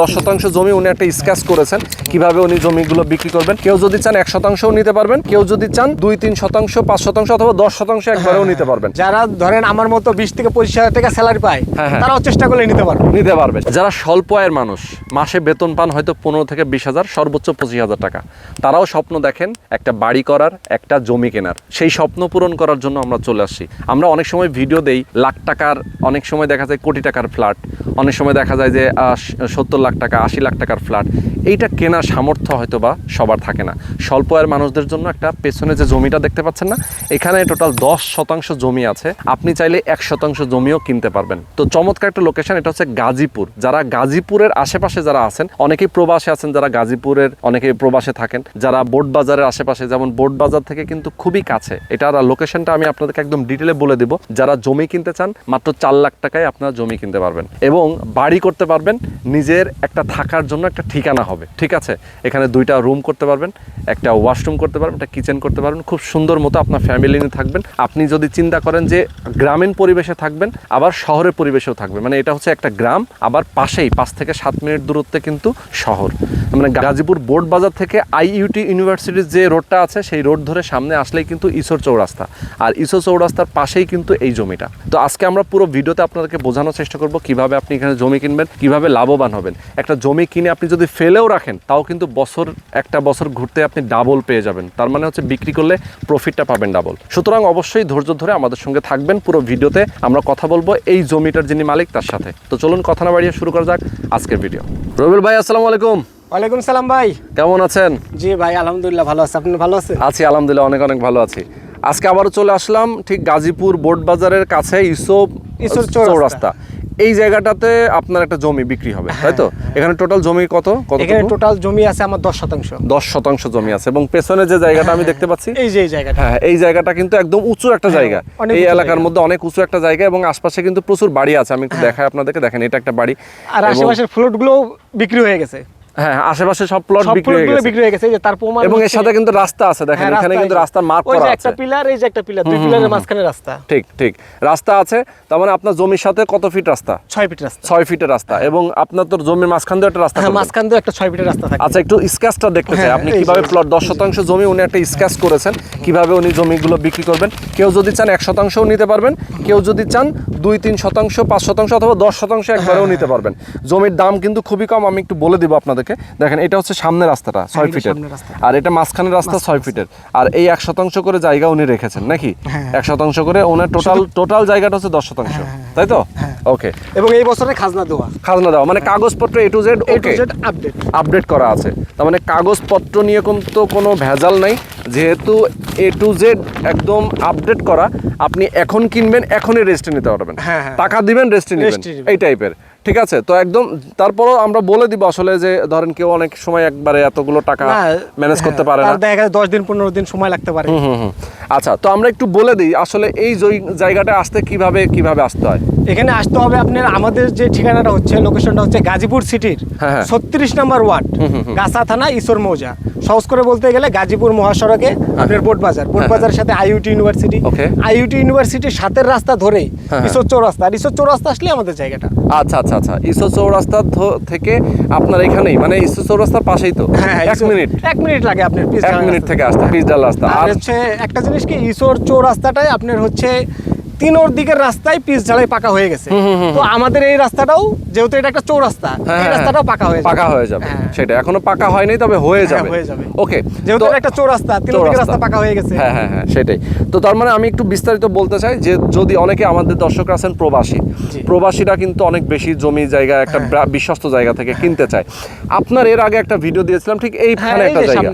দশ শতাংশ জমি উনি একটা স্কেচ করেছেন কীভাবে উনি জমিগুলো বিক্রি করবেন। কেউ যদি চান এক শতাংশও নিতে পারবেন কেউ যদি চান দুই তিন শতাংশ পাঁচ শতাংশ অথবা দশ শতাংশ একবারেও নিতে পারবেন। যারা ধরেন আমার মতো বিশ থেকে পঁচিশ হাজার টাকা স্যালারি পায় হ্যাঁ, হ্যাঁ। তারাও চেষ্টা করলে নিতে পারবে। নিতে পারবেন যারা স্বল্প আয়ের মানুষ মাসে বেতন পান হয়তো পনেরো থেকে বিশ হাজার সর্বোচ্চ পঁচিশ হাজার টাকা। তারাও স্বপ্ন দেখেন একটা বাড়ি করার একটা জমি কেনার। সেই স্বপ্ন পূরণ করার জন্য আমরা চলে আসছি। আমরা অনেক সময় ভিডিও দেই লাখ টাকার অনেক সময় দেখা যায় কোটি টাকার ফ্ল্যাট অনেক সময় দেখা যায় যে সত্তর লাখ টাকা আশি লাখ টাকার ফ্ল্যাট এইটা কেনার সামর্থ্য হয়তো বা সবার থাকে না। স্বল্প আয়ের মানুষদের জন্য একটা পেছনে যে জমিটা দেখতে পাচ্ছেন না, এখানে টোটাল দশ শতাংশ জমি আছে। আপনি চাইলে এক শতাংশ জমিও কিনতে পারবেন। তো চমৎকার একটা লোকেশন এটা হচ্ছে গাজীপুর। যারা গাজীপুরের আশেপাশে যারা আছেন, অনেকেই প্রবাসে আছেন, যারা গাজীপুরের, অনেকেই প্রবাসে থাকেন। যারা বোট বাজারের আশেপাশে, যেমন বোট বাজার থেকে কিন্তু খুবই কাছে। এটার লোকেশনটা আমি আপনাদেরকে একদম ডিটেলে বলে দিব। যারা জমি কিনতে চান, মাত্র চার লাখ টাকায় আপনারা জমি কিনতে পারবেন। এবং বাড়ি করতে পারবেন, নিজের একটা থাকার জন্য একটা ঠিকানা হবে। ঠিক আছে? এখানে দুইটা রুম করতে পারবেন, একটা ওয়াশরুম করতে পারবেন, একটা কিচেন করতে পারবেন, খুব সুন্দর মতো আপনার ফ্যামিলি নিয়ে থাকবেন। আপনি যদি চিন্তা করেন যে গ্রামীণ পরিবেশে থাকবেন, আবার শহরের পরিবেশেও থাকবেন। মানে এটা হচ্ছে একটা গ্রাম, আবার পাশেই পাঁচ থেকে সাত মিনিট দূরত্বে কিন্তু শহর। মানে গাজীপুর বোর্ড বাজার থেকে আইইউটি ইউনিভার্সিটির যে রোডটা আছে, সেই রোড ধরে সামনে আসলেই কিন্তু ঈশ্বর চৌরাস্তা। আর ঈশ্বর চৌরাস্তার পাশেই কিন্তু এই জমিটা। তো আজকে আমরা পুরো ভিডিওতে আপনাদেরকে বোঝানোর চেষ্টা করব কীভাবে আপনি এখানে জমি কিনবেন, কীভাবে লাভবান হবেন। একটা জমি কিনে আপনি যদি ফেলেও রাখেন তাও কিন্তু বছর একটা বছর ঘুরতে আপনি ডাবল পেয়ে যাবেন। তার মানে হচ্ছে বিক্রি করলে প্রফিটটা পাবেন ডাবল সুতরাং অবশ্যই ধৈর্য ধরে আমাদের সঙ্গে থাকবেন পুরো ভিডিওতে আমরা কথা বলব এই জমিটার যিনি মালিক তার সাথে। তো চলুন কথা না বাড়িয়ে শুরু করা যাক আজকের ভিডিও রবিল ভাই আসসালামু আলাইকুম। ওয়ালাইকুম সালাম ভাই। কেমন আছেন? জি ভাই আলহামদুলিল্লাহ ভালো আছে। আপনি ভালো আছেন? আছি আলহামদুলিল্লাহ অনেক অনেক ভালো আছি। আজকে আবারও চলে আসলাম ঠিক গাজীপুর বোট বাজারের কাছে ইসব ইসব চৌরাস্তা। এই জায়গাটাতে আপনার একটা জমি বিক্রি হবে তাই তো এখানে টোটাল জমি কত? কত এখানে টোটাল জমি আছে আমার দশ শতাংশ। দশ শতাংশ জমি আছে এবং পেছনে যে জায়গাটা আমি দেখতে পাচ্ছি এই যে এই জায়গাটা। হ্যাঁ এই জায়গাটা কিন্তু একদম উঁচু একটা জায়গা। হ্যাঁ, এই এলাকার মধ্যে অনেক উঁচু একটা জায়গা এবং আশপাশে কিন্তু প্রচুর বাড়ি আছে আমি একটু দেখাই আপনাদেরকে দেখেন এটা একটা বাড়ি। আর আশেপাশের ফ্লোটগুলো বিক্রি হয়ে গেছে। হ্যাঁ আশেপাশে সব প্লট বিক্রি হয়ে গেছে। হয়ে যে তার প্রমাণ এবং এর সাথে কিন্তু রাস্তা আছে দেখেন হ্যাঁ, এখানে কিন্তু রাস্তার মার্ক করা আছে। একটা পিলার এই যে একটা পিলার দুই পিলারের মাঝখানে রাস্তা। ঠিক ঠিক। রাস্তা আছে তার মানে আপনার জমির সাথে কত ফিট রাস্তা? ছয় ফিট রাস্তা। ছয় ফিটের রাস্তা। এবং আপনার তো জমির মাঝখান দিয়ে একটা রাস্তা হ্যাঁ মাঝখান দিয়ে একটা ছয় ফিটের রাস্তা থাকে। আচ্ছা একটু স্কেচটা দেখতে চাই। হ্যাঁ, আপনি কীভাবে প্লট দশ শতাংশ জমি উনি একটা স্কেচ করেছেন কীভাবে উনি জমিগুলো বিক্রি করবেন? কেউ যদি চান এক শতাংশও নিতে পারবেন কেউ যদি চান দুই তিন শতাংশ পাঁচ শতাংশ অথবা দশ শতাংশ একবারেও নিতে পারবেন। জমির দাম কিন্তু খুবই কম আমি একটু বলে দিব আপনাদেরকে দেখেন এটা হচ্ছে সামনের রাস্তাটা ছয় ফিটের। আর এটা মাঝখানের রাস্তা ছয় ফিটের। আর এই এক শতাংশ করে জায়গা উনি রেখেছেন নাকি? হ্যাঁ। এক শতাংশ করে ওনার টোটাল টোটাল জায়গাটা হচ্ছে দশ শতাংশ তাই তো? ওকে এবং এই বছরে খাজনা দেওয়া। খাজনা দেওয়া মানে কাগজপত্র A to Z A to okay Z update update করা আছে। তার মানে কাগজপত্র নিয়ে কিন্তু কোনো ভেজাল নাই যেহেতু এ টু জেড একদম আপডেট করা আপনি এখন কিনবেন এখনই রেজিস্ট্রি নিতে পারবেন। হ্যাঁ, হ্যাঁ। টাকা দিবেন রেজিস্ট্রি নেবেন। এই টাইপের ঠিক আছে? তো একদম তারপরও আমরা বলে দিব আসলে যে ধরেন কেউ অনেক সময় একবারে এতগুলো টাকা ম্যানেজ করতে পারে না। দেখা যায় দশ দিন পনেরো দিন সময় লাগতে পারে। আচ্ছা তো আমরা একটু বলে দিই আসলে এই জায়গাটা আসতে কীভাবে কীভাবে আসতে হয়? এখানে আসতে হবে আপনার আমাদের যে ঠিকানাটা হচ্ছে লোকেশনটা হচ্ছে গাজীপুর সিটির হ্যাঁ, হ্যাঁ। ছত্রিশ নম্বর ওয়ার্ড গাছা থানা ঈশ্বর মৌজা। সহজ করে বলতে গেলে গাজীপুর মহাসড়কে আপনার বোট বাজার। বোট বাজারের সাথে আইইউটি ইউনিভার্সিটি। হ্যাঁ. আইইউটি ইউনিভার্সিটির সাথের রাস্তা ধরেই হ্যাঁ। ঈশ্বর চৌরাস্তা। আর ঈশ্বর চৌরাস্তা আসলে আমাদের জায়গাটা। আচ্ছা আচ্ছা। আচ্ছা ইসো চৌরাস্তা থেকে আপনার এখানেই মানে ইসো চৌরাস্তার পাশেই তো? হ্যাঁ এক মিনিট। এক মিনিট লাগে আপনার পিস এক মিনিট থেকে আসতে পিসডাল রাস্তা। আর আর হচ্ছে একটা জিনিস কি ইসোর চৌরাস্তাটাই আপনার হচ্ছে তিনোর দিকের রাস্তায় পিস ঢালাই পাকা হয়ে গেছে। তো আমাদের এই রাস্তাটাও যেহেতু এটা একটা চৌরাস্তা হ্যাঁ, এই হ্যাঁ, রাস্তাটাও পাকা হয়ে পাকা হয়ে যাবে। হ্যাঁ। সেটা এখনও পাকা হয়নি তবে হয়ে হ্যাঁ, যাবে। হয়ে যাবে। ওকে যেহেতু এটা একটা চৌরাস্তা তিনোর দিকের রাস্তা পাকা হয়ে গেছে। হ্যাঁ হ্যাঁ হ্যাঁ সেটাই। তো তার মানে আমি একটু বিস্তারিত বলতে চাই যে যদি অনেকে আমাদের দর্শক আছেন প্রবাসী হ্যাঁ। প্রবাসীরা কিন্তু অনেক বেশি জমি জায়গা একটা বিশ্বস্ত জায়গা থেকে কিনতে চায়। আপনার এর আগে একটা ভিডিও দিয়েছিলাম ঠিক এইখানে হ্যাঁ, এই একটা জায়গা।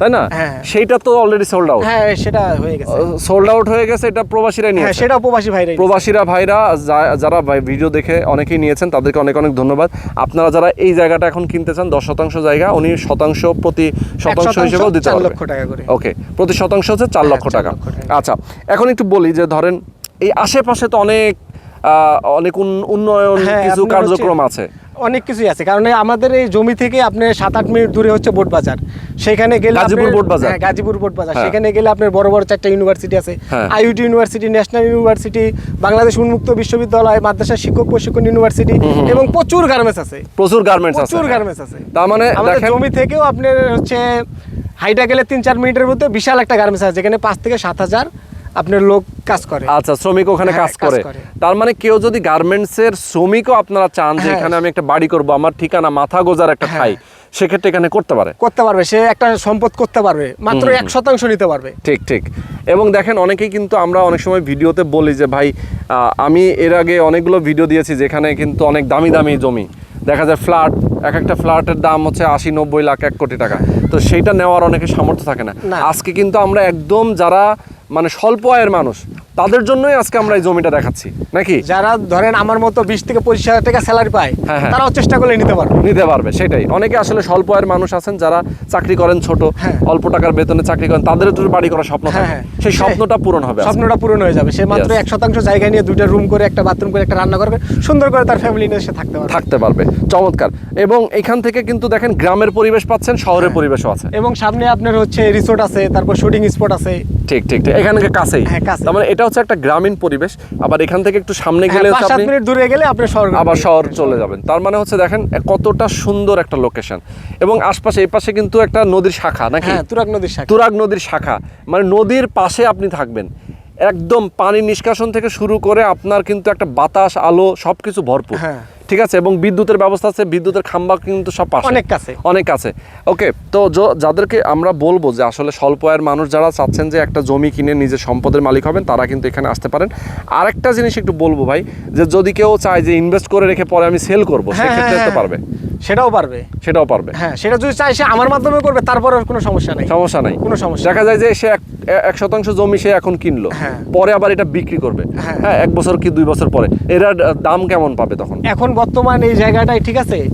তাই না? হ্যাঁ। সেইটা তো অলরেডি সোল্ড আউট হ্যাঁ সেটা হয়ে গেছে। সোল্ড আউট হয়ে গেছে এটা প্রবাসীরাই হ্যাঁ সেটা উপবাসী ভাইরাই প্রবাসীরা ভাইরা যারা ভিডিও দেখে অনেকেই নিয়েছেন তাদেরকে অনেক অনেক ধন্যবাদ। আপনারা যারা এই জায়গাটা এখন কিনতে চান দশ শতাংশ জায়গা উনি শতাংশ প্রতি শতাংশ হিসেবেও দিতে চার পারবে। লক্ষ টাকা করে। ওকে প্রতি শতাংশ হচ্ছে চার হ্যাঁ, লক্ষ টাকা। আচ্ছা এখন একটু বলি যে ধরেন এই আশেপাশে তো অনেক আহ, অনেক উন- উন্নয়ন কিছু কার্যক্রম আছে। অনেক কিছুই আছে। কারণ আমাদের এই জমি থেকে আপনি সাত আট মিনিট দূরে হচ্ছে বোট বাজার। সেখানে গেলে গাজীপুর বোট বাজার? হ্যাঁ, গাজীপুর বোট বাজার। হ্যাঁ। সেখানে গেলে আপনার বড় বড় চারটা ইউনিভার্সিটি আছে। হ্যাঁ। IUT university national university Bangladesh উন্মুক্ত বিশ্ববিদ্যালয় মাদ্রাসা শিক্ষক প্রশিক্ষণ ইউনিভার্সিটি এবং প্রচুর গার্মেন্টস আছে। প্রচুর গার্মেন্টস আছে। প্রচুর গার্মেন্টস আছে। তার মানে আমাদের জমি থেকেও আপনার হচ্ছে হাইটা গেলে তিন চার মিনিটের মধ্যে বিশাল একটা গার্মেন্টস আছে যেখানে পাঁচ থেকে সাত হাজার আপনার লোক কাজ করে। আচ্ছা শ্রমিক ওখানে হ্যাঁ, কাজ করে। তার মানে কেউ যদি গার্মেন্টস এর শ্রমিকও আপনারা চান যে হ্যাঁ। এখানে আমি একটা বাড়ি করব আমার ঠিকানা মাথা গোজার একটা ঠাই সেক্ষেত্রে এখানে করতে পারে? করতে পারবে সে একটা সম্পদ করতে পারবে মাত্র এক শতাংশ নিতে পারবে। ঠিক ঠিক। এবং দেখেন অনেকেই কিন্তু আমরা অনেক সময় ভিডিওতে বলি যে ভাই আমি এর আগে অনেকগুলো ভিডিও দিয়েছি যেখানে কিন্তু অনেক দামি দামি জমি। দেখা যায় ফ্ল্যাট এক একটা ফ্ল্যাটের দাম হচ্ছে আশি নব্বই লাখ এক কোটি টাকা। তো সেইটা নেওয়ার অনেকে সামর্থ্য থাকে না। আজকে কিন্তু আমরা একদম যারা মানে স্বল্প আয়ের মানুষ তাদের জন্যই আজকে আমরা এই জমিটা দেখাচ্ছি নাকি? যারা ধরেন আমার মতো বিশ থেকে পঁচিশ হাজার টাকা স্যালারি পায় হ্যাঁ, হ্যাঁ। তারাও চেষ্টা করলে নিতে পারবে। নিতে পারবে সেটাই। অনেকে আসলে স্বল্প আয়ের মানুষ আছেন যারা চাকরি করেন ছোট হ্যাঁ। অল্প টাকার বেতনে চাকরি করেন তাদের একটু বাড়ি করার স্বপ্ন হ্যাঁ, থাকে। সেই স্বপ্নটা পূরণ হবে স্বপ্নটা পূরণ হয়ে যাবে। সে মাত্র এক শতাংশ জায়গা নিয়ে দুইটা রুম করে একটা বাথরুম করে একটা রান্না করবে সুন্দর করে তার ফ্যামিলি নিয়ে সে থাকতে পারবে। থাকতে পারবে। চমৎকার। এবং এখান থেকে কিন্তু দেখেন গ্রামের পরিবেশ পাচ্ছেন শহরের। পরিবেশও আছে। এবং সামনে আপনার হচ্ছে রিসোর্ট আছে তারপর শুটিং স্পট আছে। ঠিক ঠিক ঠিক। এখানে কাছেই। হ্যাঁ, তার মানে এটা হচ্ছে একটা গ্রামীণ পরিবেশ। আবার এখান থেকে একটু সামনে হ্যাঁ, গেলে আপনি মিনিট দূরে গেলে আপনি শহর আবার শহর চলে যাবেন। তার মানে হচ্ছে দেখেন কতটা সুন্দর একটা লোকেশন এবং আশপাশে এই পাশে কিন্তু একটা নদীর শাখা নাকি? হ্যাঁ তুরাগ নদীর শাখা। তুরাগ নদীর শাখা। মানে নদীর পাশে আপনি থাকবেন। একদম পানি নিষ্কাশন থেকে শুরু করে আপনার কিন্তু একটা বাতাস আলো সবকিছু ভরপুর। হ্যাঁ। ঠিক আছে এবং বিদ্যুতের ব্যবস্থা আছে বিদ্যুতের খাম্বা কিন্তু সব পাশে। অনেক কাছে। অনেক কাছে। ওকে তো যাদেরকে আমরা বলব যে আসলে স্বল্প আয়ের মানুষ যারা চাচ্ছেন যে একটা জমি কিনে নিজের সম্পদের মালিক হবেন তারা কিন্তু এখানে আসতে পারেন। আরেকটা জিনিস একটু বলব ভাই যে যদি কেউ চায় যে ইনভেস্ট করে রেখে পরে আমি সেল করব হ্যাঁ, সেক্ষেত্রে হ্যাঁ, পারবে। সেটাও পারবে। সেটাও পারবে। হ্যাঁ সেটা যদি চাই সে আমার মাধ্যমে করবে তারপরে কোনো সমস্যা নেই। সমস্যা নাই। কোনো সমস্যা দেখা যায় যে সে এক- এক শতাংশ জমি সে এখন কিনলো। হ্যাঁ। পরে আবার এটা বিক্রি করবে। হ্যাঁ। হ্যাঁ এক বছর কি দুই বছর পরে। এটার দাম কেমন পাবে তখন? এখন বর্তমান এই জায়গাটাই ঠিক আছে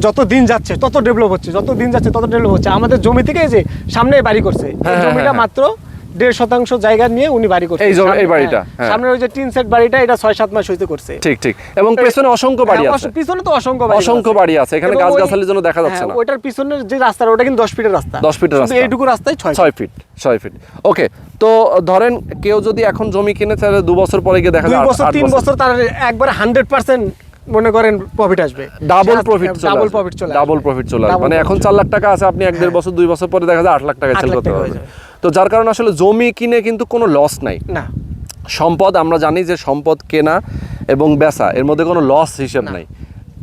যত দিন যাচ্ছে তত ডেভেলপ হচ্ছে যত দিন যাচ্ছে তত ডেভেলপ হচ্ছে। আমাদের জমি থেকে যে সামনে বাড়ি করছে। হ্যাঁ, জমিটা মাত্র দেড় শতাংশ জায়গা নিয়ে উনি বাড়ি করছে এই এই বাড়িটা, হ্যাঁ, হ্যাঁ। সামনে ওই যে টিন সেট বাড়িটা এটা ছয় সাত মাস হইতে করছে। ঠিক ঠিক। এবং পেছনে অসংখ্য বাড়ি হ্যাঁ, আছে। পিছনে তো অসংখ্য বাড়ি অসংখ্য বাড়ি আছে। এখানে গাছগাছালির জন্য দেখা যাচ্ছে না। পিছনের যে রাস্তা ওটা কিন্তু দশ ফিটের রাস্তা। 10 ফিটের রাস্তা। এইটুকু রাস্তায় ছয় ছয় ফিট। ছয় ফিট। ওকে তো ধরেন কেউ যদি এখন জমি কিনে তাহলে দু বছর পরে গিয়ে দেখা যায় বছর তিন বছর। তার একবার হান্ড্রেড পার্সেন্ট মনে করেন প্রফিট আসবে। ডাবল প্রফিট ডাবল প্রফিট চলে ডাবল প্রফিট চলে মানে এখন চার লাখ টাকা আছে আপনি এক দেড় বছর দুই বছর পরে দেখা যায় আট লাখ টাকা সেল করতে পারবেন। তো যার কারণে আসলে জমি কিনে কিন্তু কোনো লস নাই। না। সম্পদ আমরা জানি যে সম্পদ কেনা এবং বেচা এর মধ্যে কোনো লস হিসেব নাই।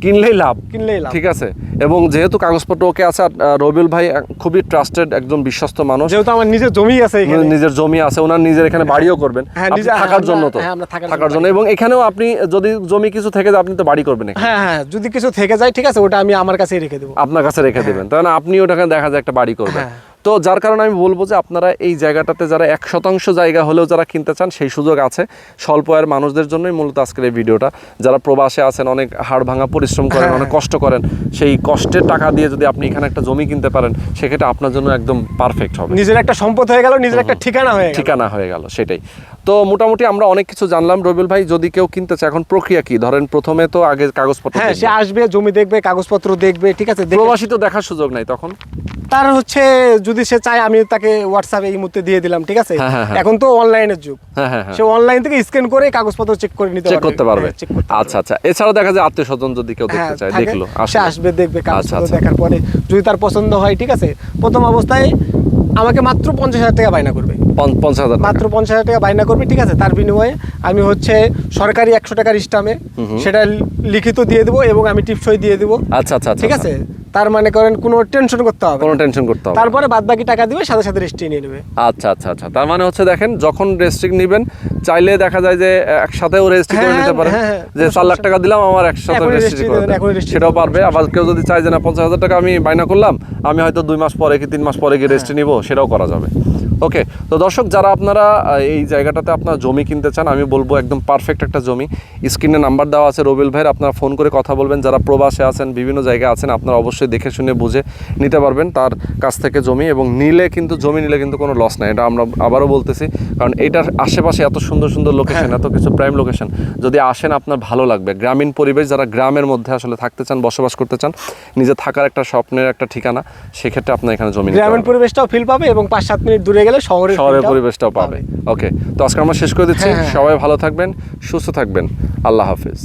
কিনলেই লাভ। কিনলেই লাভ। ঠিক আছে? এবং যেহেতু কাগজপত্র ওকে আছে রবিউল ভাই খুবই ট্রাস্টেড একজন বিশ্বস্ত মানুষ। যেহেতু আমার নিজের জমি আছে এখানে। নিজের জমি আছে ওনার নিজের এখানে বাড়িও করবেন। হ্যাঁ, হ্যাঁ, থাকার জন্য তো। হ্যাঁ, থাকার জন্য এবং এখানেও আপনি যদি জমি কিছু থেকে যায় আপনি তো বাড়ি করবেন। হ্যাঁ হ্যাঁ যদি কিছু থেকে যায় ঠিক আছে ওটা আমি আমার কাছেই রেখে দেবো। আপনার কাছে রেখে দেবেন। তাই না? আপনি ওটাকে দেখা যায় একটা বাড়ি করবেন। হ্যাঁ। তো যার কারণে আমি বলব যে আপনারা এই জায়গাটাতে যারা এক শতাংশ জায়গা হলেও যারা কিনতে চান সেই সুযোগ আছে। স্বল্প আয়ের মানুষদের জন্যই মূলত আজকের এই ভিডিওটা। যারা প্রবাসে আছেন অনেক হাড় ভাঙা পরিশ্রম করেন হ্যাঁ। অনেক কষ্ট করেন সেই কষ্টের টাকা দিয়ে যদি আপনি এখানে একটা জমি কিনতে পারেন সেক্ষেত্রে আপনার জন্য একদম পারফেক্ট হবে। নিজের একটা সম্পদ হয়ে গেল নিজের একটা ঠিকানা হয়ে ঠিকানা হয়ে গেল সেটাই। তো মোটামুটি আমরা অনেক কিছু জানলাম। রবিউল ভাই যদি কেউ কিনতে চায় এখন প্রক্রিয়া কি? ধরেন প্রথমে তো আগে কাগজপত্র হ্যাঁ সে আসবে জমি দেখবে কাগজপত্র দেখবে ঠিক আছে প্রবাসী তো দেখার সুযোগ নাই তখন? তার হচ্ছে যদি সে চায় আমি তাকে হোয়াটসঅ্যাপে এই মুহূর্তে দিয়ে দিলাম ঠিক আছে? হ্যাঁ, হ্যাঁ, হ্যাঁ। এখন তো অনলাইনের যুগ। সে অনলাইন থেকে স্ক্যান করে কাগজপত্র চেক করে নিতে চেক করতে পারবে। আচ্ছা আচ্ছা। এছাড়াও দেখা যায় আত্মীয় স্বজন যদি কেউ দেখতে চায় দেখল সে আসবে দেখবে আচ্ছা কাগজপত্র আচ্ছা। দেখার পরে। যদি তার পছন্দ হয় ঠিক আছে? প্রথম অবস্থায় আমাকে মাত্র পঞ্চাশ হাজার টাকা বায়না করবে। পঞ্চাশ হাজার মাত্র পঞ্চাশ হাজার টাকা বায়না করবে ঠিক আছে? তার বিনিময়ে আমি হচ্ছে সরকারি একশো টাকার স্টামে সেটা লিখিত দিয়ে দেবো এবং আমি টিপসই দিয়ে দেবো। আচ্ছা আচ্ছা আচ্ছা, ঠিক আছে? তার মানে করেন কোনো টেনশন করতে হবে কোনো টেনশন করতে হবে তারপরে বাদ বাকি টাকা দিবে সাথে সাথে রেজিস্ট্রি নিয়ে নেবে। আচ্ছা আচ্ছা আচ্ছা। তার মানে হচ্ছে দেখেন যখন রেস্ট্রিক নেবেন চাইলে দেখা যায় যে একসাথেও রেজিস্ট্রি করে হ্যাঁ, নিতে পারে হ্যাঁ, হ্যাঁ, যে চার লাখ টাকা দিলাম আমার একসাথে রেজিস্ট্রি করে সেটাও পারবে। আবার কেউ যদি চাই যে না পঞ্চাশ হাজার টাকা আমি বাইনা করলাম আমি হয়তো দুই মাস পরে কি তিন মাস পরে গিয়ে রেজিস্ট্রি নিব সেটাও করা যাবে। ওকে তো দর্শক যারা আপনারা এই জায়গাটাতে আপনার জমি কিনতে চান আমি বলব একদম পারফেক্ট একটা জমি। স্ক্রিনে নাম্বার দেওয়া আছে রবিল ভাইয়ের আপনারা ফোন করে কথা বলবেন। যারা প্রবাসে আছেন বিভিন্ন জায়গায় আছেন আপনারা অবশ্যই দেখে শুনে বুঝে নিতে পারবেন তার কাছ থেকে জমি। এবং নিলে কিন্তু জমি নিলে কিন্তু কোনো লস নাই এটা আমরা আবারও বলতেছি। কারণ এটার আশেপাশে এত সুন্দর সুন্দর লোকেশন এত কিছু প্রাইম লোকেশন যদি আসেন আপনার ভালো লাগবে। গ্রামীণ পরিবেশ যারা গ্রামের মধ্যে আসলে থাকতে চান বসবাস করতে চান নিজে থাকার একটা স্বপ্নের একটা ঠিকানা সেক্ষেত্রে আপনার এখানে জমি গ্রামীণ পরিবেশটাও ফিল পাবে এবং পাঁচ সাত মিনিট দূরে গেলে শহরে শহরের পরিবেশটাও পাবে। ওকে তো আজকে আমরা শেষ করে দিচ্ছি। হ্যাঁ, হ্যাঁ। সবাই ভালো থাকবেন সুস্থ থাকবেন। আল্লাহ হাফিজ।